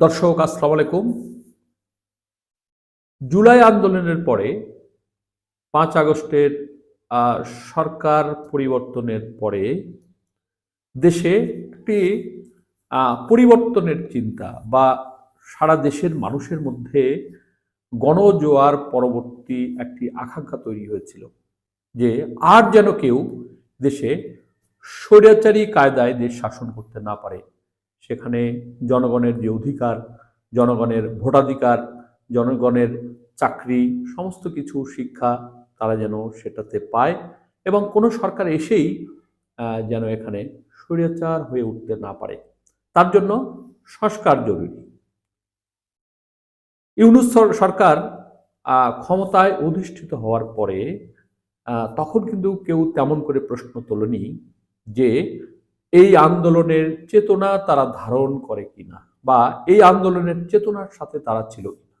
দর্শক, আসসালামু আলাইকুম। জুলাই আন্দোলনের পরে পাঁচ আগস্টের সরকার পরিবর্তনের পরে দেশে একটি পরিবর্তনের চিন্তা বা সারা দেশের মানুষের মধ্যে গণজোয়ার পরবর্তী একটি আকাঙ্ক্ষা তৈরি হয়েছিল যে আর যেন কেউ দেশে স্বৈরাচারী কায়দায় দেশ শাসন করতে না পারে। সেখানে জনগণের যে অধিকার, জনগণের ভোটাধিকার, জনগণের চাকরি, সমস্ত কিছু শিক্ষা তারা যেন সেটাতে পায় এবং কোনো সরকার এসেই যেন এখানে স্বৈরাচার হয়ে উঠতে না পারে। তার জন্য সংস্কার জরুরি। ইউনুস সরকার ক্ষমতায় অধিষ্ঠিত হওয়ার পরে তখন কিন্তু কেউ তেমন করে প্রশ্ন তোলেনি যে এই আন্দোলনের চেতনা তারা ধারণ করে কিনা বা এই আন্দোলনের চেতনার সাথে তারা ছিল কিনা?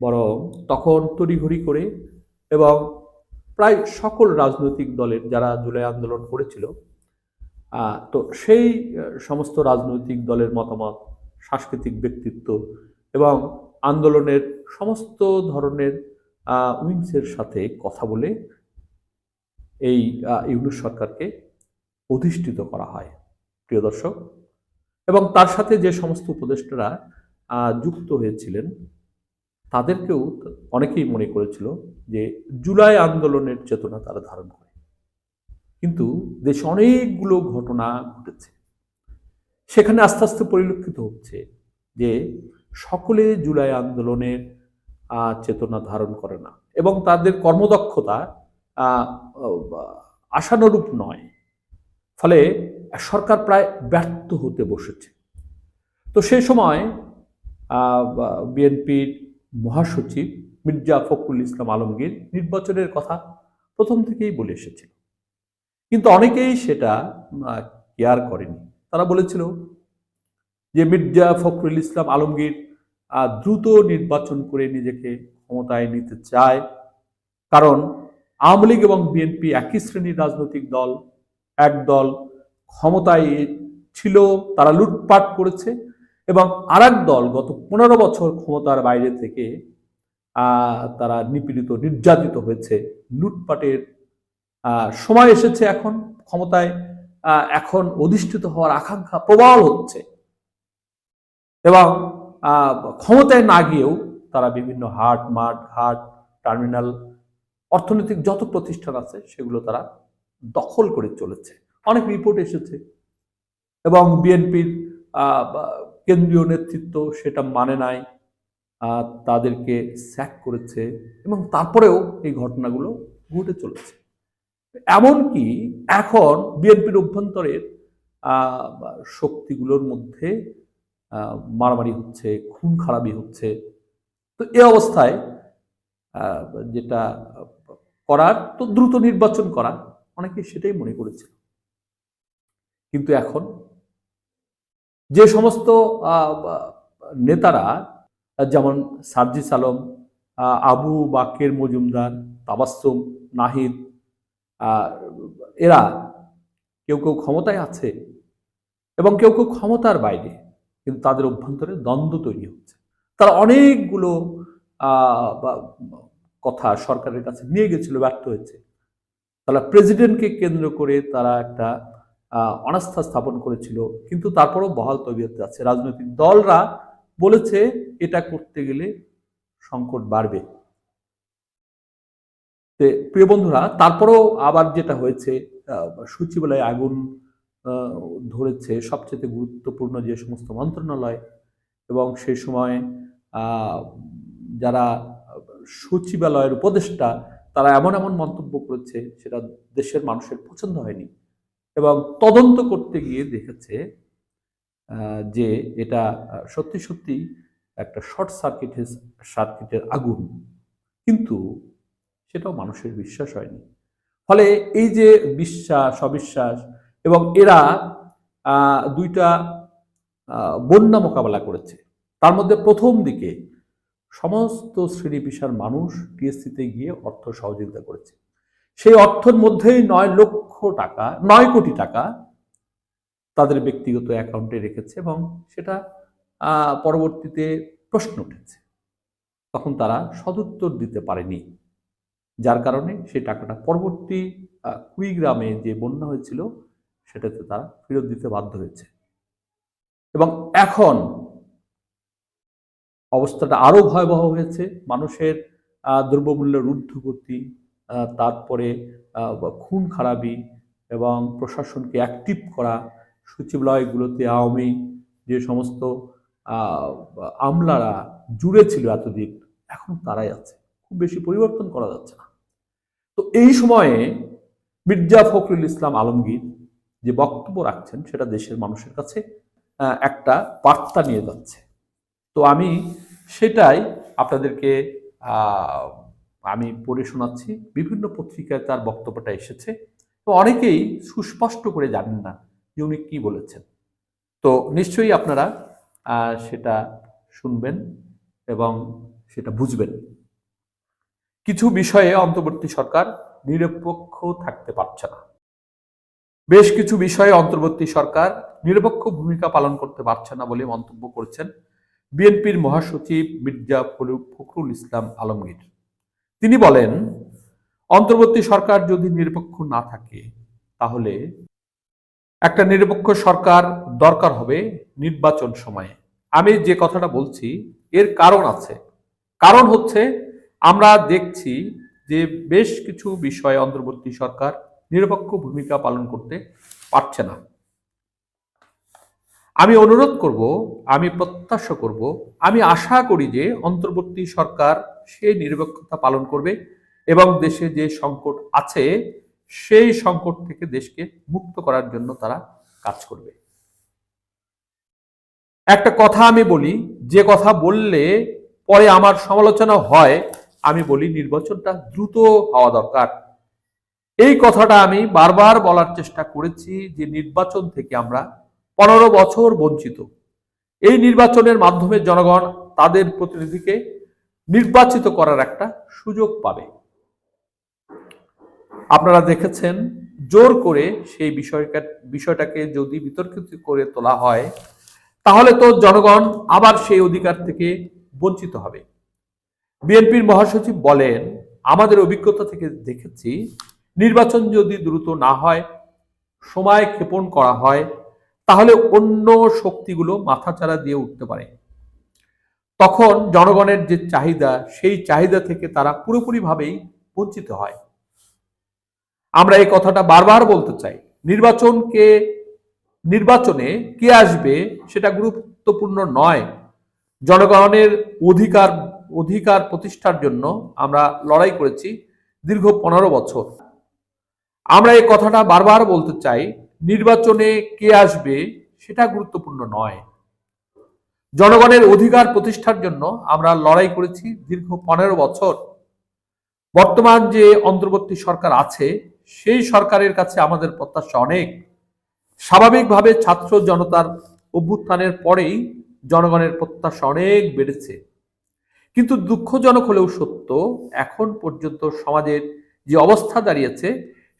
বরং তখন তড়িঘড়ি করে এবং প্রায় সকল রাজনৈতিক দলের যারা জুলাই আন্দোলন করেছিল তো সেই সমস্ত রাজনৈতিক দলের মতামত, সাংস্কৃতিক ব্যক্তিত্ব এবং আন্দোলনের সমস্ত ধরনের উইংসের সাথে কথা বলে এই ইউনুস সরকারকে অধিষ্ঠিত করা হয়, প্রিয় দর্শক। এবং তার সাথে যে সমস্ত উপদেষ্টারা যুক্ত হয়েছিলেন, তাদেরকেও অনেকেই মনে করেছিল যে জুলাই আন্দোলনের চেতনা তারা ধারণ করে। কিন্তু দেশে অনেকগুলো ঘটনা ঘটেছে। সেখানে আস্তে আস্তে পরিলক্ষিত হচ্ছে যে সকলে জুলাই আন্দোলনের চেতনা ধারণ করে না। এবং তাদের কর্মদক্ষতা আশানুরূপ নয়। ফলে সরকার প্রায় ব্যর্থ হতে বসেছে। তো সেই সময় বিএনপির মহাসচিব মির্জা ফখরুল ইসলাম আলমগীর নির্বাচনের কথা প্রথম থেকেই বলে এসেছিল। কিন্তু অনেকেই সেটা কেয়ার করেনি। তারা বলেছিল যে মির্জা ফখরুল ইসলাম আলমগীর দ্রুত নির্বাচন করে নিজেকে ক্ষমতায় নিতে চায়। কারণ আওয়ামী লীগ এবং বিএনপি একই শ্রেণির রাজনৈতিক দল এক দল ক্ষমতায় ছিল, তারা লুটপাট করেছে এবং আরেক দল গত পনেরো বছর ক্ষমতার বাইরে থেকে তারা নিপীড়িত, নির্যাতিত হয়েছে। লুটপাটের সময় এসেছে এখন ক্ষমতায় এখন অধিষ্ঠিত হওয়ার আকাঙ্ক্ষা প্রবল হচ্ছে। এবং ক্ষমতায় না গিয়েও তারা বিভিন্ন হাট মাঠ ঘাট টার্মিনাল, অর্থনৈতিক যত প্রতিষ্ঠান আছে, সেগুলো তারা দখল করে চলেছে। অনেক রিপোর্ট এসেছে। এবং বিএনপির কেন্দ্রীয় নেতৃত্ব সেটা মানে নাই তাদেরকে স্যাক করেছে এবং তারপরেও এই ঘটনাগুলো ঘটে চলেছে। এমনকি এখন বিএনপির অভ্যন্তরের শক্তিগুলোর মধ্যে মারামারি হচ্ছে, খুন খারাপি হচ্ছে। তো এ অবস্থায় যেটা করার, তো দ্রুত নির্বাচন করা অনেকে সেটাই মনে করেছিল। কিন্তু এখন যে সমস্ত নেতারা, যেমন সার্জিস আলম আবু বাকের মজুমদার তাবাসুম নাহিদ এরা কেউ কেউ ক্ষমতায় আছে এবং কেউ কেউ ক্ষমতার বাইরে, কিন্তু তাদের অভ্যন্তরে দ্বন্দ্ব তৈরি হচ্ছে। তারা অনেকগুলো কথা সরকারের কাছে নিয়ে গেছিল, ব্যর্থ হয়েছে। তারা প্রেসিডেন্টকে কেন্দ্র করে তারা একটা অনাস্থা স্থাপন করেছিল। কিন্তু তারপরও বহাল তবিয়তে আছে। রাজনৈতিক দলরা বলেছে, এটা করতে গেলে সংকট বাড়বে। প্রিয় বন্ধুরা, তারপরেও আবার যেটা হয়েছে সচিবালয়ে আগুন ধরেছে সবচেয়ে গুরুত্বপূর্ণ যে সমস্ত মন্ত্রণালয় এবং সেই সময় যারা সচিবালয়ের উপদেষ্টা তারা এমন এমন মন্তব্য করেছে, সেটা দেশের মানুষের পছন্দ হয়নি। এবং তদন্ত করতে গিয়ে দেখেছে যে এটা সত্যি সত্যি একটা শর্ট সার্কিটের সার্কিটের আগুন। কিন্তু সেটাও মানুষের বিশ্বাস হয়নি। ফলে এই যে বিশ্বাস, অবিশ্বাস এবং এরা দুইটা বন্যা মোকাবেলা করেছে, তার মধ্যে প্রথম দিকে সমস্ত শ্রেণি পেশার মানুষ টিএসসিতে গিয়ে অর্থ সহযোগিতা করেছে। সেই অর্থের মধ্যেই নয় লক্ষ টাকা, নয় কোটি টাকা তাদের ব্যক্তিগত অ্যাকাউন্টে রেখেছে এবং সেটা পরবর্তীতে প্রশ্ন উঠেছে। তখন তারা সদুত্তর দিতে পারেনি। যার কারণে সেই টাকাটা পরবর্তী কুড়িগ্রামে যে বন্যা হয়েছিল, সেটাতে তারা ফেরত দিতে বাধ্য হয়েছে। এবং এখন অবস্থাটা আরও ভয়াবহ হয়েছে। মানুষের দ্রব্যমূল্যের ঊর্ধ্বগতি তারপরে খুন খারাপি এবং প্রশাসনকে অ্যাক্টিভ করা সচিবালয়গুলোতে আওয়ামী যে সমস্ত আমলারা জুড়ে ছিল এতদিন, এখন তারাই আছে। খুব বেশি পরিবর্তন করা যাচ্ছে না। তো এই সময়ে মির্জা ফখরুল ইসলাম আলমগীর যে বক্তব্য রাখছেন, সেটা দেশের মানুষের কাছে একটা বার্তা নিয়ে যাচ্ছে। তো আমি সেটাই আপনাদেরকে আমি পড়ে শোনাচ্ছি। বিভিন্ন পত্রিকায় তার বক্তব্যটা এসেছে। তো অনেকেই সুস্পষ্ট করে জানেন না যে উনি কি বলেছেন। তো নিশ্চয়ই আপনারা সেটা শুনবেন এবং সেটা বুঝবেন। কিছু বিষয়ে অন্তর্বর্তী সরকার নিরপেক্ষ থাকতে পারছে না। বেশ কিছু বিষয়ে অন্তর্বর্তী সরকার নিরপেক্ষ ভূমিকা পালন করতে পারছে না বলে মন্তব্য করেছেন বিএনপির মহাসচিব মির্জা ফখরু- ফখরুল ইসলাম আলমগীর। তিনি বলেন, অন্তর্বর্তী সরকার যদি নিরপেক্ষ না থাকে, তাহলে একটা নিরপেক্ষ সরকার দরকার হবে নির্বাচন সময়ে। আমি যে কথাটা বলছি, এর কারণ আছে। কারণ হচ্ছে, আমরা দেখছি যে বেশ কিছু বিষয়ে অন্তর্বর্তী সরকার নিরপেক্ষ ভূমিকা পালন করতে পারছে না। আমি অনুরোধ করব, আমি প্রত্যাশা করব, আমি আশা করি যে অন্তর্বর্তী সরকার সেই নিরপেক্ষতা পালন করবে এবং দেশে যে সংকট আছে, সেই সংকট থেকে দেশকে মুক্ত করার জন্য তারা কাজ করবে। একটা কথা আমি বলি, যে কথা বললে পরে আমার সমালোচনা হয়, আমি বলি নির্বাচনটা দ্রুত হওয়া দরকার। এই কথাটা আমি বারবার বলার চেষ্টা করেছি যে নির্বাচন থেকে আমরা পনেরো বছর বঞ্চিত। এই নির্বাচনের মাধ্যমে জনগণ তাদের প্রতিনিধিকে নির্বাচিত করার একটা সুযোগ পাবে। আপনারা দেখেছেন, জোর করে সেই বিষয়টা বিষয়টাকে যদি বিতর্কিত করে তোলা হয়, তাহলে তো জনগণ আবার সেই অধিকার থেকে বঞ্চিত হবে। বিএনপির মহাসচিব বলেন, আমাদের অভিজ্ঞতা থেকে দেখেছি, নির্বাচন যদি দ্রুত না হয়, সময় ক্ষেপণ করা হয় তাহলে অন্য শক্তিগুলো মাথাচাড়া দিয়ে উঠতে পারে। তখন জনগণের যে চাহিদা, সেই চাহিদা থেকে তারা পুরোপুরিভাবেই বঞ্চিত হয়। আমরা এই কথাটা বারবার বলতে চাই, নির্বাচনকে, নির্বাচনে কে আসবে সেটা গুরুত্বপূর্ণ নয়। জনগণের অধিকার অধিকার প্রতিষ্ঠার জন্য আমরা লড়াই করেছি দীর্ঘ পনেরো বছর। আমরা এই কথাটা বারবার বলতে চাই নির্বাচনে কে আসবে সেটা গুরুত্বপূর্ণ নয়। জনগণের অধিকার প্রতিষ্ঠার জন্য আমরা লড়াই করেছি দীর্ঘ পনেরো বছর। বর্তমান যে অন্তর্বর্তী সরকার আছে, সেই সরকারের কাছে আমাদের প্রত্যাশা অনেক। স্বাভাবিকভাবে ছাত্র জনতার অভ্যুত্থানের পরেই জনগণের প্রত্যাশা অনেক বেড়েছে। কিন্তু দুঃখজনক হলেও সত্য, এখন পর্যন্ত সমাজের যে অবস্থা দাঁড়িয়েছে,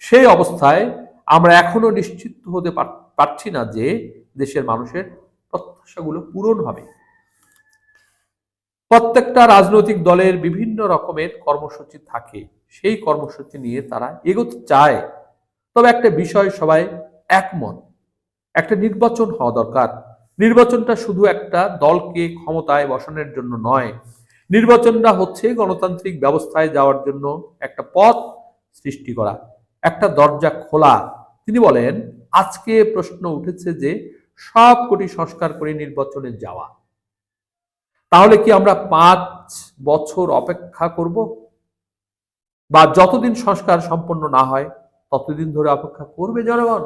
সেই অবস্থায় আমরা এখনও নিশ্চিত হতে পার- পারছি না যে দেশের মানুষের প্রত্যাশাগুলো পূরণ হবে। প্রত্যেকটা রাজনৈতিক দলের বিভিন্ন রকমের কর্মসূচি থাকে, সেই কর্মসূচি নিয়ে তারা এগোতে চায়। তবে একটা বিষয় সবাই একমত, একটা নির্বাচন হওয়া দরকার। নির্বাচনটা শুধু একটা দলকে ক্ষমতায় বসানোর জন্য নয়, নির্বাচনটা হচ্ছে গণতান্ত্রিক ব্যবস্থায় যাওয়ার জন্য একটা পথ সৃষ্টি করা, একটা দরজা খোলা। তিনি বলেন, আজকে প্রশ্ন উঠেছে যে সব কোটি সংস্কার করে নির্বাচনে যাওয়া, তাহলে কি আমরা পাঁচ বছর অপেক্ষা করব? বা যতদিন সংস্কার সম্পন্ন না হয়, ততদিন ধরে অপেক্ষা করবে জনগণ?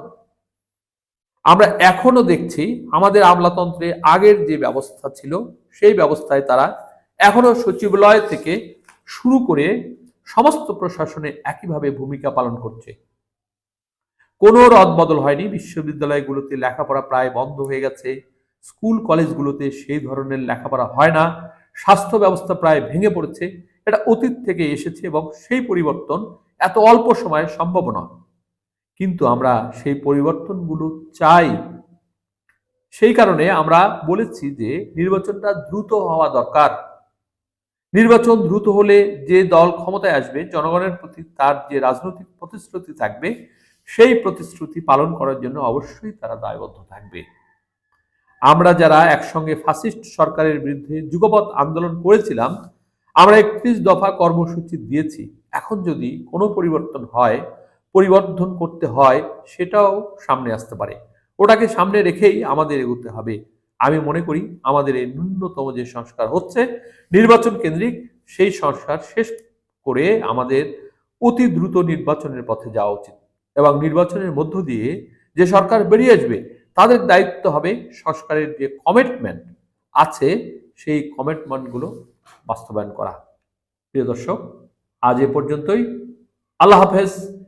আমরা এখনও দেখছি আমাদের আমলাতন্ত্রে আগের যে ব্যবস্থা ছিল, সেই ব্যবস্থায় তারা এখনও সচিবালয় থেকে শুরু করে সমস্ত প্রশাসনে একইভাবে ভূমিকা পালন করছে। কোনো রদবদল হয়নি। বিশ্ববিদ্যালয়গুলোতে লেখাপড়া প্রায় বন্ধ হয়ে গেছে। স্কুল, কলেজগুলোতে সেই ধরনের লেখাপড়া হয় না। স্বাস্থ্য ব্যবস্থা প্রায় ভেঙে পড়েছে। এটা অতীত থেকে এসেছে এবং সেই পরিবর্তন এত অল্প সময়ে সম্ভব নয়। কিন্তু আমরা সেই পরিবর্তনগুলো চাই। সেই কারণে আমরা বলেছি যে নির্বাচনটা দ্রুত হওয়া দরকার। নির্বাচন দ্রুত হলে যে দল ক্ষমতায় আসবে, জনগণের প্রতি তার যে রাজনৈতিক প্রতিশ্রুতি থাকবে সেই প্রতিশ্রুতি পালন করার জন্য অবশ্যই তারা দায়বদ্ধ থাকবে। আমরা যারা একসঙ্গে ফাসিস্ট সরকারের বিরুদ্ধে যুগপৎ আন্দোলন করেছিলাম, আমরা একত্রিশ দফা কর্মসূচি দিয়েছি। এখন যদি কোনো পরিবর্তন হয় পরিবর্তন করতে হয়, সেটাও সামনে আসতে পারে। ওটাকে সামনে রেখেই আমাদের এগোতে হবে। আমি মনে করি আমাদের এই ন্যূনতম যে সংস্কার হচ্ছে, নির্বাচন কেন্দ্রিক সেই সংস্কার শেষ করে আমাদের অতি দ্রুত নির্বাচনের পথে যাওয়া উচিত। এবং নির্বাচনের মধ্য দিয়ে যে সরকার বেরিয়ে আসবে, তাদের দায়িত্ব হবে সংস্কারের যে কমিটমেন্ট আছে, সেই কমিটমেন্টগুলো বাস্তবায়ন করা। প্রিয় দর্শক, আজ এ পর্যন্তই। আল্লাহ হাফেজ।